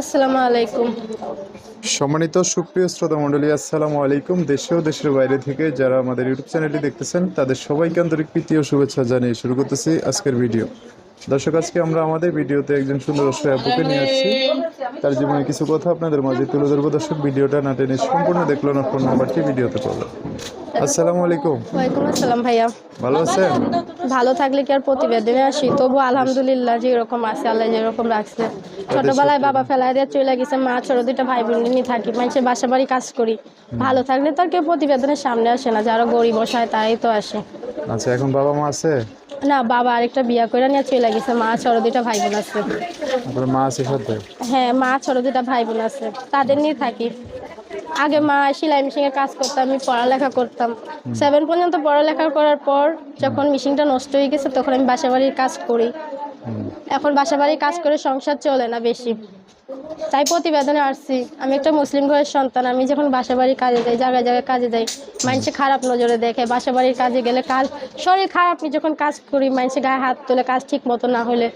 আসসালামু আলাইকুম। সম্মানিত সুপ্রিয় শ্রোতা মণ্ডলী, আসসালামু আলাইকুম। দেশে ও দেশের বাইরে থেকে যারা আমাদের ইউটিউব চ্যানেলটি দেখতেছেন, তাদের সবাইকে আন্তরিক প্রীতি ও শুভেচ্ছা জানিয়ে শুরু করতেছি আজকের ভিডিও। দর্শক আজকে আমরা আমাদের ভিডিওতে একজন সুন্দর আপুকে নিয়ে আসছি। তার জীবনে কিছু কথা আপনাদের মাঝে তুলে ধরবো। দর্শক ভিডিওটা না টেনে সম্পূর্ণ দেখল না ফোন নাম্বারটি ভিডিওতে পাবো আসসালামু আলাইকুম। ওয়ালাইকুম আসসালাম ভাইয়া। ভালো আছেন? ভালো থাকলে কি আর প্রতিবেদনে আসি? তবু আলহামদুলিল্লাহ যেরকম আছে আল্লাহ যেরকম রাখছে। ছোটবেলায় বাবা ফেলাই দিয়ে চলে গেছে মা ছোট দুইটা ভাই বোন নিয়ে থাকি মানুষের বাসা বাড়ি কাজ করি। ভালো থাকলে তো আর কেউ প্রতিবেদনের সামনে আসে না যারা গরিব বসায় তারাই তো আসে। আচ্ছা এখন বাবা মা আছে? না বাবা আরেকটা বিয়া করে নিয়ে চলে গেছে। মা ছোট দুইটা ভাই বোন আছে মা আছে সাথে হ্যাঁ মা ছোট ভাই বোন আছে। তাদের নিয়ে থাকি। আগে মা সেলাই মেশিনের কাজ করতাম আমি পড়ালেখা করতাম। সেভেন পর্যন্ত পড়ালেখা করার পর যখন মেশিনটা নষ্ট হয়ে গেছে তখন আমি বাসা বাড়ির কাজ করি। এখন বাসা বাড়ির কাজ করে সংসার চলে না বেশি। তাই প্রতিবেদনে আসছি। আমি একটা মুসলিম ঘরের সন্তান আমি যখন বাসা বাড়ির কাজে যাই জায়গায় জায়গায় কাজে যাই মানুষে খারাপ নজরে দেখে বাসা বাড়ির কাজে গেলে কাজ শরীর খারাপ আমি যখন কাজ করি মানুষে গায়ে হাত তোলে কাজ ঠিক মতো না হলে।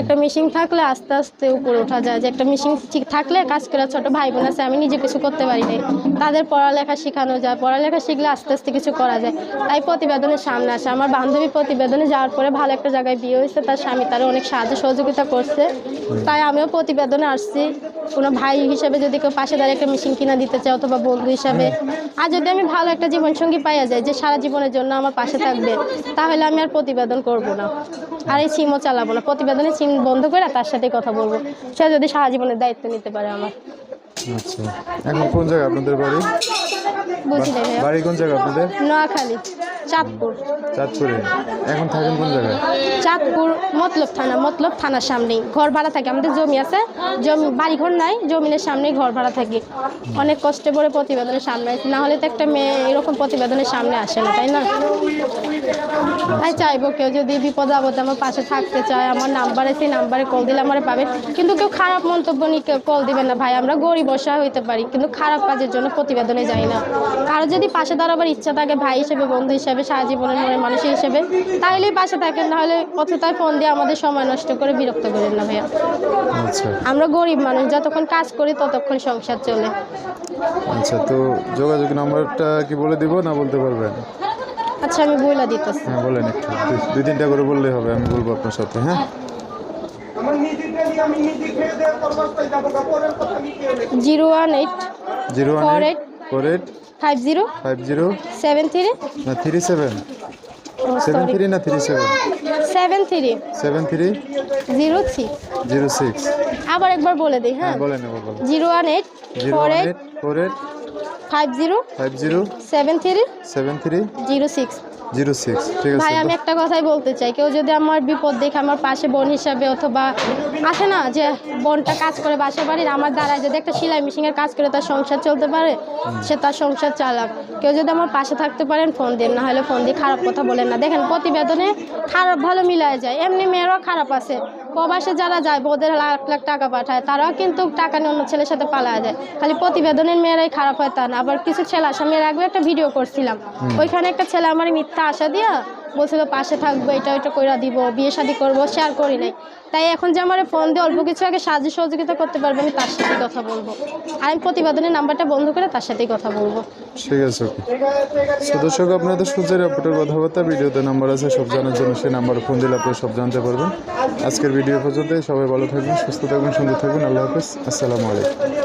একটা মেশিন থাকলে আস্তে আস্তে উপরে ওঠা যায় যে একটা মেশিন ঠিক থাকলে কাজ করে ছোট ভাই বোন আছে আমি নিজে কিছু করতে পারি নাই। তাদের পড়ালেখা শেখানো যায় পড়ালেখা শিখলে আস্তে আস্তে কিছু করা যায়। তাই প্রতিবেদনের সামনে আসে। আমার বান্ধবী প্রতিবেদনে যাওয়ার পরে ভালো একটা জায়গায় বিয়ে হয়েছে তার স্বামী তারা অনেক সাহায্য সহযোগিতা করছে। তাই আমিও প্রতিবেদনে আসছি। কোনো ভাই হিসাবে যদি কেউ পাশে দাঁড়িয়ে একটা মেশিন কিনা দিতে চায় অথবা বন্ধু হিসাবে। আর যদি আমি ভালো একটা জীবনসঙ্গী পাইয়া যাই যে সারা জীবনের জন্য আমার পাশে থাকবে তাহলে আমি আর প্রতিবেদন করব না। আর এই সিমও চালাবো না। প্রতিবেদনে সিম বন্ধ করে তার সাথে কথা বলব। সে যদি সারা জীবনের দায়িত্ব নিতে পারে আমার। আচ্ছা। এখন কোন জায়গা আপনাদের বাড়ি? বুঝি। বাড়ি কোন জায়গা আপনাদের? নোয়াখালী। চাঁদপুর। চাঁদপুরে। এখন থাকেন কোন জায়গায়? চাঁদপুর মতলব থানা মতলব থানার সামনেই। ঘর ভাড়া থাকে আমাদের জমি আছে। জমি বাড়ি ঘর নাই জমিনের সামনেই ঘর ভাড়া থাকি। অনেক কষ্টে করে প্রতিবেদনের সামনে আসি। না হলে তো একটা মেয়ে এরকম প্রতিবেদনের সামনে আসে না তাই না? তাই চাইব কেউ যদি বিপদ আপদে আমার পাশে থাকতে চায় আমার নাম্বারে সেই নাম্বারে কল দিলে আমার পাবে। কিন্তু কেউ খারাপ মন্তব্য নিয়ে কেউ কল দিবেন না ভাই আমরা গরিব বসা হইতে পারি কিন্তু খারাপ কাজের জন্য প্রতিবেদনে যাই না। কারও যদি পাশে দাঁড়াবার ইচ্ছা থাকে ভাই হিসেবে বন্ধু হিসেবে সারা জীবনের মনের মানুষ হিসেবে তাইলেই পাশে থাকেন নাহলে অতটাই ফোন দিয়ে আমাদের সময় নষ্ট করে বিরক্ত করেন না ভাইয়া। আচ্ছা। আমরা গরিব মানুষ যতক্ষণ কাজ করি ততক্ষণ সংসার চলে। আচ্ছা তো যোগাযোগ নাম্বারটা কি বলে দিব না বলতে পারবেন? আচ্ছা আমি বইলা দিতেছি। হ্যাঁ বলেন একটু। দুই- তিনটা করে বললেই হবে আমি বলব আপনার সাথে হ্যাঁ? Zero one eight zero one eight four eight five zero five zero seven three না থ্রি সেভেন। সেভেন থ্রি না three seven? Seven three. Seven three? Zero three. Zero six. আবার একবার বলে দিই হ্যাঁ? হ্যাঁ বলেন zero one eight four eight eight four eight. Five zero five zero. Seven three seven three. Zero six. Zero six ঠিক ভাই আমি একটা কথাই বলতে চাই কেউ যদি আমার বিপদ দেখে আমার পাশে বোন হিসাবে অথবা আছে না যে বোনটা কাজ করে বাসা বাড়ির আমার দ্বারায় যদি একটা সেলাই মেশিনের কাজ করে তার সংসার চলতে পারে সে তার সংসার চালাক। কেউ যদি আমার পাশে থাকতে পারেন ফোন দিন না হলে ফোন দিয়ে খারাপ কথা বলেন না। দেখেন প্রতিবেদনে খারাপ ভালো মিলায় যায় এমনি মেয়েরাও খারাপ আছে। প্রবাসে যারা যায় ওদের লাখ লাখ টাকা পাঠায়। তারাও কিন্তু টাকা নিয়ে অন্য ছেলের সাথে পালায় যায় খালি প্রতিবেদনের মেয়েরাই খারাপ হয় তা না। আবার কিছু ছেলে আসে আমি একবার আগে একটা ভিডিও করছিলাম। ওইখানে একটা ছেলে আমার মিথ্যা আশা দিয়া বলছিল পাশে থাকব, এটা ওইটা কইরা দিব, বিয়ে শাদি করব শেয়ার করি নাই। তাই এখন যে আমার ফোন দিয়ে অল্প কিছু আগে সাহায্য সহযোগিতা করতে পারবে, আমি তার সাথে কথা বলব। আর আমি প্রতিবেদনের নাম্বারটা বন্ধ করে তার সাথেই কথা বলব। ঠিক আছে দর্শক, আপনাদের সূর্যের আপটের কথাবার্তা, ভিডিওতে নাম্বার আছে, সব জানার জন্য সেই নাম্বারে ফোন দিলে আপনারা সব জানতে পারবেন। আজকের ভিডিও পর্যন্ত সবাই ভালো থাকবেন, সুস্থ থাকবেন, সুন্দর থাকবেন, আল্লাহ হাফিজ, আসসালামু আলাইকুম।